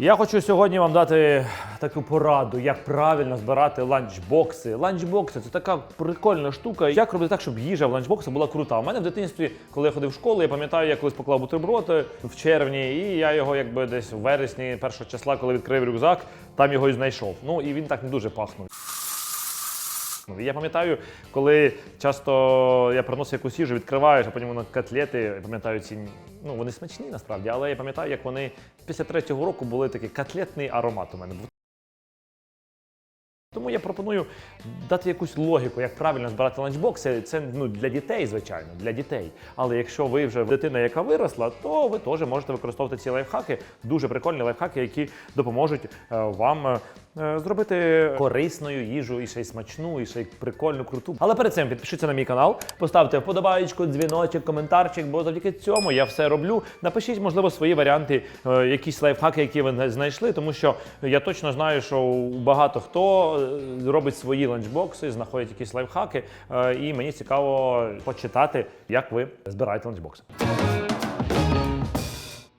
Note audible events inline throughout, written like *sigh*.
Я хочу сьогодні вам дати таку пораду, як правильно збирати ланчбокси. Ланчбокси це така прикольна штука. Як робити так, щоб їжа в ланчбоксах була крута. У мене в дитинстві, коли я ходив в школу, я пам'ятаю, я колись поклав бутерброд е, в червні, і я його якби десь в вересні, першого числа, коли відкрив рюкзак, там його і знайшов. Ну і він так не дуже пахнув. Ну, Я пам'ятаю, коли часто я приносив якусь їжу, відкриваєш, а потім воно котлети, я пам'ятаю ці. Ну, вони смачні насправді, але я пам'ятаю, як вони після третього року були такий котлетний аромат у мене. Тому я пропоную дати якусь логіку, як правильно збирати ланчбокси. Це ну, для дітей, звичайно, для дітей. Але якщо ви вже дитина, яка виросла, то ви теж можете використовувати ці лайфхаки. Дуже прикольні лайфхаки, які допоможуть е, вам е, зробити корисною їжу і ще й смачну, і ще й прикольну, круту. Але перед цим підпишіться на мій канал, поставте вподобаєчку, дзвіночок, коментарчик, бо завдяки цьому я все роблю. Напишіть, можливо, свої варіанти, е, якісь лайфхаки, які ви знайшли, тому що я точно знаю, що багато хто е, робить свої ланчбокси, знаходять якісь лайфхаки, е, і мені цікаво почитати, як ви збираєте ланчбокси.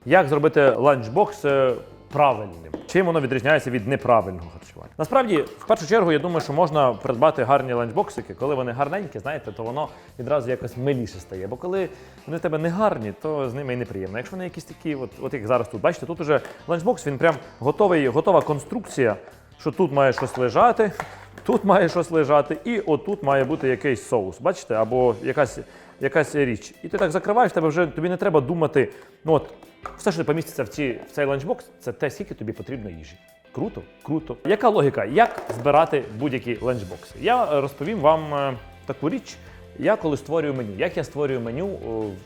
Як зробити ланчбокс е, правильним? Чим воно відрізняється від неправильного харчування? Насправді, в першу чергу, я думаю, що можна придбати гарні ланчбоксики. Коли вони гарненькі, знаєте, то воно відразу якось миліше стає. Бо коли вони в тебе не гарні, то з ними і неприємно. Якщо вони якісь такі, от, от як зараз тут, бачите, тут уже ланчбокс, він прям готовий, готова конструкція, що тут має щось лежати, *laughs* тут має щось лежати, і отут має бути якийсь соус. Бачите, або якась якась річ. І ти так закриваєш, тебе вже тобі не треба думати. Ну от все, що поміститься в, ці, в цей ланчбокс, це те, скільки тобі потрібно їжі. Круто, круто. Яка логіка? Як збирати будь-які ланчбокси? Я е, розповім вам е, таку річ. Я коли створюю меню, як я створюю меню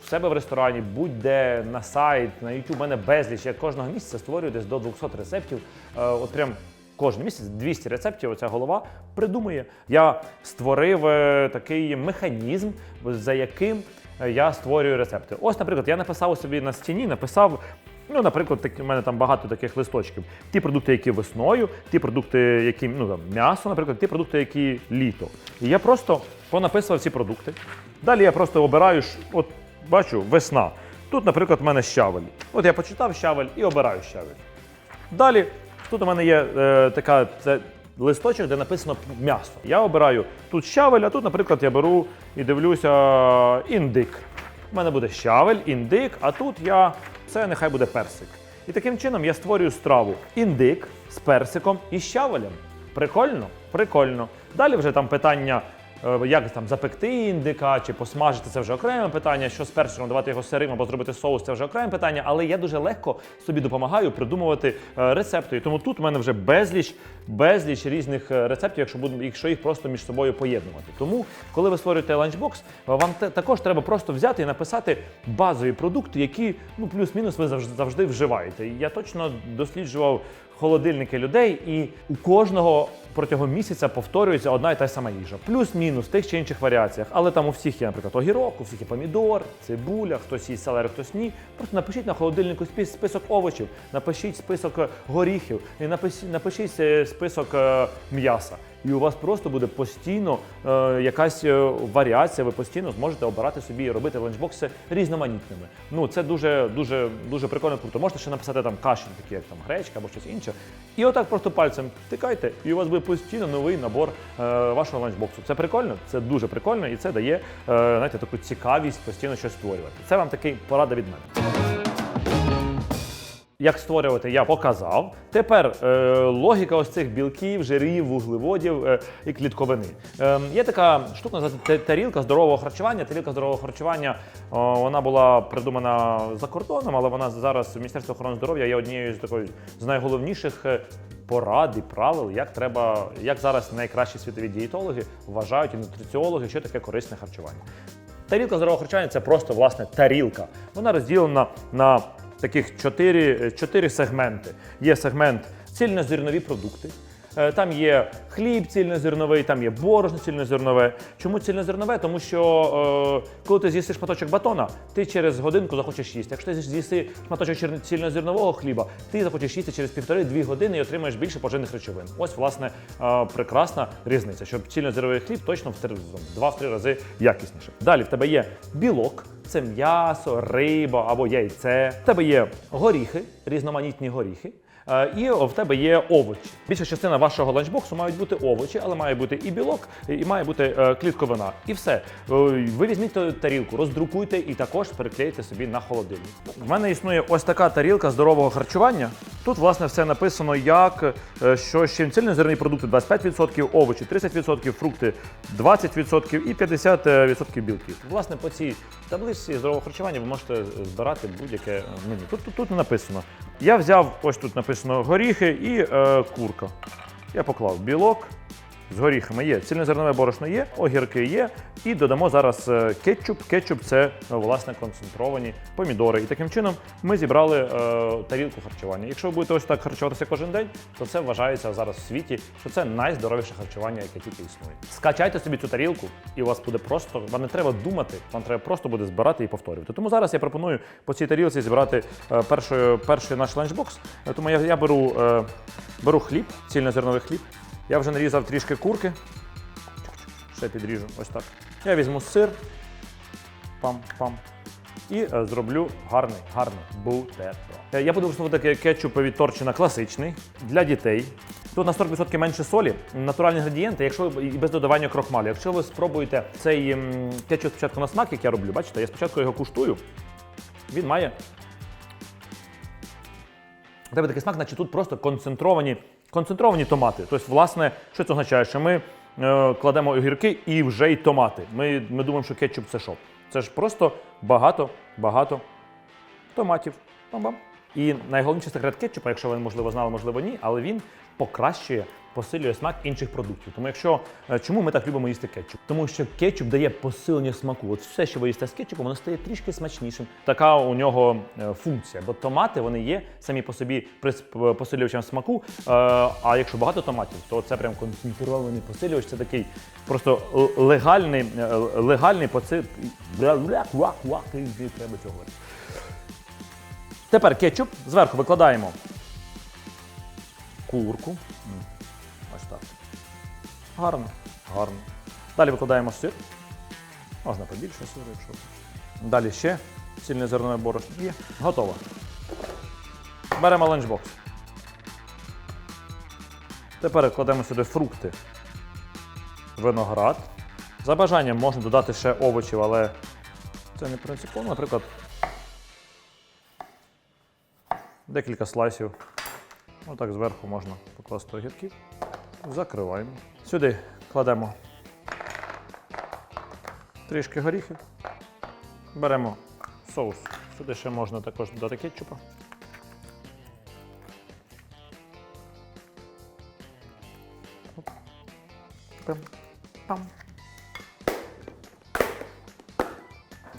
в себе в ресторані, будь-де на сайт, на YouTube, у мене безліч. Я кожного місяця створюю десь до 200 рецептів. Е, От прям кожен місяць 200 рецептів. Оця голова придумує. Я створив е, такий механізм, за яким е, я створюю рецепти. Ось, наприклад, я написав собі на стіні, написав. Ну, наприклад, так, у мене там багато таких листочків. Ті продукти, які весною, ті продукти, які ну там м'ясо, наприклад, ті продукти, які літо. І я просто понаписував ці продукти. Далі я просто обираю, от бачу, весна. Тут, наприклад, в мене щавель. От я почитав щавель і обираю щавель. Далі тут у мене є е, така це листочок, де написано м'ясо. Я обираю тут щавель, а тут, наприклад, я беру і дивлюся індик. У мене буде щавель, індик, а тут я це нехай буде персик. І таким чином я створюю страву індик з персиком і щавелем. Прикольно? Прикольно. Далі вже там питання. Е, Як там запекти індика чи посмажити це вже окреме питання. Що з персиком давати його сирим або зробити соус, це вже окреме питання. Але я дуже легко собі допомагаю придумувати е, рецепти. І тому тут у мене вже безліч, безліч різних е, рецептів, якщо буду, якщо їх просто між собою поєднувати. Тому, коли ви створюєте ланчбокс, вам також треба просто взяти і написати базові продукти, які ну плюс-мінус ви завжди завжди вживаєте. Я точно досліджував холодильники людей, і у кожного протягом місяця повторюється одна і та сама їжа. Плюс-мінус в тих чи інших варіаціях. Але там у всіх є, наприклад, огірок, у всіх є помідор, цибуля, хтось їсть селери, хтось ні. Просто напишіть на холодильнику список овочів, напишіть список е, горіхів, і напишіть, е, список е, м'яса. І у вас просто буде постійно е, якась варіація. Ви постійно зможете обирати собі і робити ланчбокси різноманітними. Ну це дуже дуже дуже прикольно круто. Можете ще написати там каші, такі як там гречка або щось інше. І отак просто пальцем тикайте, і у вас буде постійно новий набор е, вашого ланчбоксу. Це прикольно, це дуже прикольно, і це дає е, знаєте, таку цікавість постійно щось створювати. Це вам такий порада від мене. Як створювати, я показав. Тепер е, логіка ось цих білків, жирів, вуглеводів е, і клітковини. Е, є така штука, називається тарілка здорового харчування. Тарілка здорового харчування о, вона була придумана за кордоном, але вона зараз в Міністерстві охорони здоров'я є однією з такої з найголовніших е, порад і правил, як треба, як зараз найкращі світові дієтологи вважають і нутриціологи, що таке корисне харчування. Тарілка здорового харчування це просто власне тарілка. Вона розділена на таких чотири, чотири сегменти. Є сегмент цільнозернові продукти. Е, Там є хліб цільнозерновий, там є борошно цільнозернове. Чому цільнозернове? Тому що е, коли ти з'їси шматочок батона, ти через годинку захочеш їсти. Якщо ти з'їси шматочок цільнозернового хліба, ти захочеш їсти через півтори-дві години і отримаєш більше поживних речовин. Ось, власне, е, прекрасна різниця, що цільнозерновий хліб точно в два-три рази якісніше. Далі в тебе є білок, це м'ясо, риба або яйце. В тебе є горіхи, різноманітні горіхи. Е, І в тебе є овочі. Більша частина вашого ланчбоксу мають бути овочі, але має бути і білок, і має бути е, клітковина. І все. Е, Ви візьміть тарілку, роздрукуйте і також переклейте собі на холодильник. В мене існує ось така тарілка здорового харчування. Тут, власне, все написано, як е, що ще цільнозерні продукти 25%, овочі 30%, фрукти 20% і 50% білків. Власне, по цій табличці здорового харчування ви можете збирати будь-яке е, меню. Тут, тут, тут не написано. Я взяв, ось тут написано горіхи і е, курка. Я поклав білок. З горіхами є, цільнозернове борошно є, огірки є, і додамо зараз е, кетчуп. Кетчуп це е, власне концентровані помідори. І таким чином ми зібрали е, тарілку харчування. Якщо ви будете ось так харчуватися кожен день, то це вважається зараз в світі, що це найздоровіше харчування, яке тільки існує. Скачайте собі цю тарілку, і у вас буде просто вам не треба думати, вам треба просто буде збирати і повторювати. Тому зараз я пропоную по цій тарілці зібрати е, першою, перший наш ланчбокс. Е, Тому я, я беру, е, беру хліб, цільнозерновий хліб. Я вже нарізав трішки курки. Ще підріжу ось так. Я візьму сир. Пам-пам. І е, зроблю гарний, гарний бутерброд. Е, Я буду використовувати кетчуп від Торчина класичний для дітей. Тут на 40% менше солі, натуральні інгредієнти, якщо і без додавання крохмалю. Якщо ви спробуєте цей кетчуп спочатку на смак, як я роблю, бачите, я спочатку його куштую. Він має у тебе такий смак, наче тут просто концентровані, концентровані томати. Тобто, власне, що це означає? Що ми е, кладемо огірки і вже й томати. Ми, ми думаємо, що кетчуп це що? Це ж просто багато, багато томатів. Бам-бам. І найголовніший секрет кетчупа, якщо ви можливо знали, можливо ні, але він покращує, посилює смак інших продуктів. Тому якщо е, чому ми так любимо їсти кетчуп? Тому що кетчуп дає посилення смаку. От все, що ви їсте з кетчупом, воно стає трішки смачнішим. Така у нього е, функція. Бо томати вони є самі по собі посилювачем смаку. Е, А якщо багато томатів, то це прям концентрований посилювач. Це такий просто легальний, легальний поци... Треба цього говорити. Тепер кетчуп зверху викладаємо курку. Ось так. Гарно, гарно. Далі викладаємо сир. Можна побільше сиру, якщо. Далі ще сильне зернове борошно. Є. Готово. Беремо ланчбокс. Тепер кладемо сюди фрукти. Виноград. За бажанням можна додати ще овочів, але це не принципово. Наприклад, декілька слайсів. Отак зверху можна покласти огірків. Закриваємо. Сюди кладемо трішки горіхів. Беремо соус. Сюди ще можна також додати кетчупа.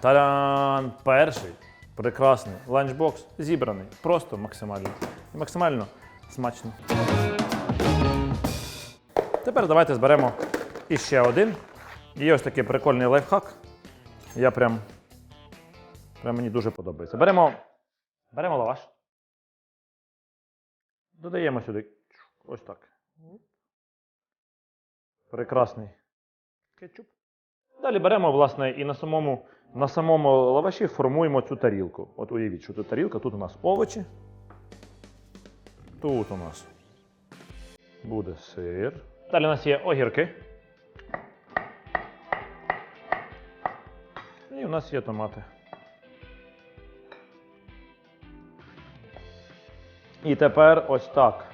Та-дам! Перший прекрасний ланчбокс зібраний. Просто максимально. І максимально смачно. Тепер давайте зберемо іще один. Є ось такий прикольний лайфхак. Я прям, прям мені дуже подобається. Беремо, беремо лаваш. Додаємо сюди ось так. Прекрасний кетчуп. Далі беремо, власне, і на самому, на самому лаваші формуємо цю тарілку. От уявіть, що тут тарілка, тут у нас овочі. Тут у нас буде сир. Далі у нас є огірки. І у нас є томати. І тепер ось так.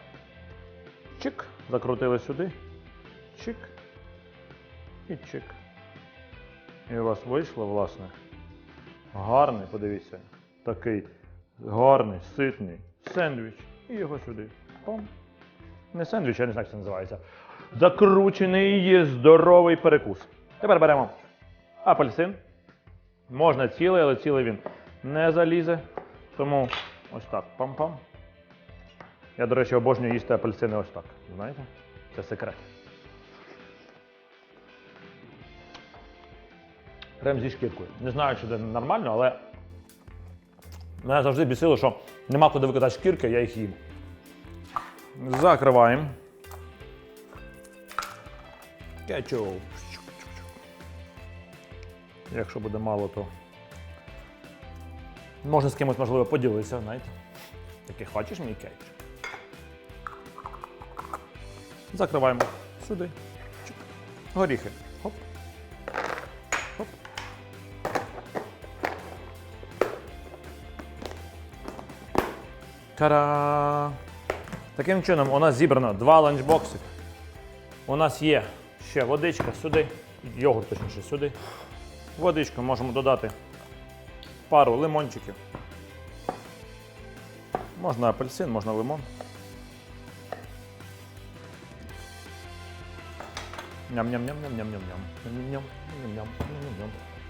Чик. Закрутили сюди. Чик. І чик. І у вас вийшло, власне. Гарний, подивіться. Такий гарний, ситний сендвіч. І його сюди. Пам. Не сендвіч, я не знаю, як це називається. Закручений є здоровий перекус. Тепер беремо апельсин. Можна цілий, але цілий він не залізе. Тому ось так. Пам-пам. Я, до речі, обожнюю їсти апельсини ось так. Знаєте? Це секрет. Прям зі шкіркою. Не знаю, чи це нормально, але мене завжди бісило, що нема куди викидати шкірки, я їх їм. Закриваємо. Кетчуп. Якщо буде мало, то можна з кимось можливо поділитися, знаєте. Такий хочеш мій кетчуп? Закриваємо сюди. Горіхи. Та-да! Таким чином, у нас зібрано два ланчбокси. У нас є ще водичка сюди, йогурт точніше сюди. Водичку можемо додати пару лимончиків. Можна апельсин, можна лимон. Ням-ням-ням-ням-ням-ням.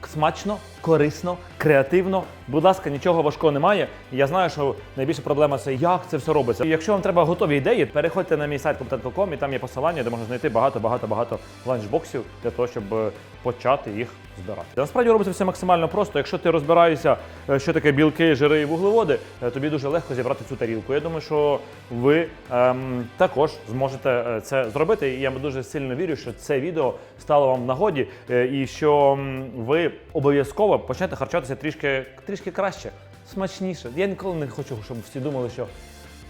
Смачно, корисно, креативно. Будь ласка, нічого важкого немає. Я знаю, що найбільша проблема це як це все робиться. І якщо вам треба готові ідеї, переходьте на мій сайт competent.com і там є посилання, де можна знайти багато-багато-багато ланчбоксів для того, щоб е, почати їх збирати. Насправді робиться все максимально просто. Якщо ти розбираєшся, е, що таке білки, жири і вуглеводи, е, тобі дуже легко зібрати цю тарілку. Я думаю, що ви ем, також зможете е, це зробити. І я дуже сильно вірю, що це відео стало вам в нагоді, і що ви обов'язково почнете харчуватися трішки, трішки краще, смачніше. Я ніколи не хочу, щоб всі думали, що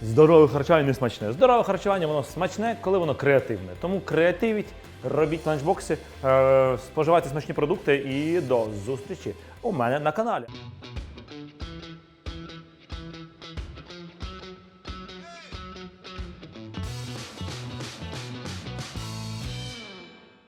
здорове харчування не смачне. Здорове харчування воно смачне, коли воно креативне. Тому креативіть, робіть ланчбокси, е, споживайте смачні продукти і до зустрічі у мене на каналі.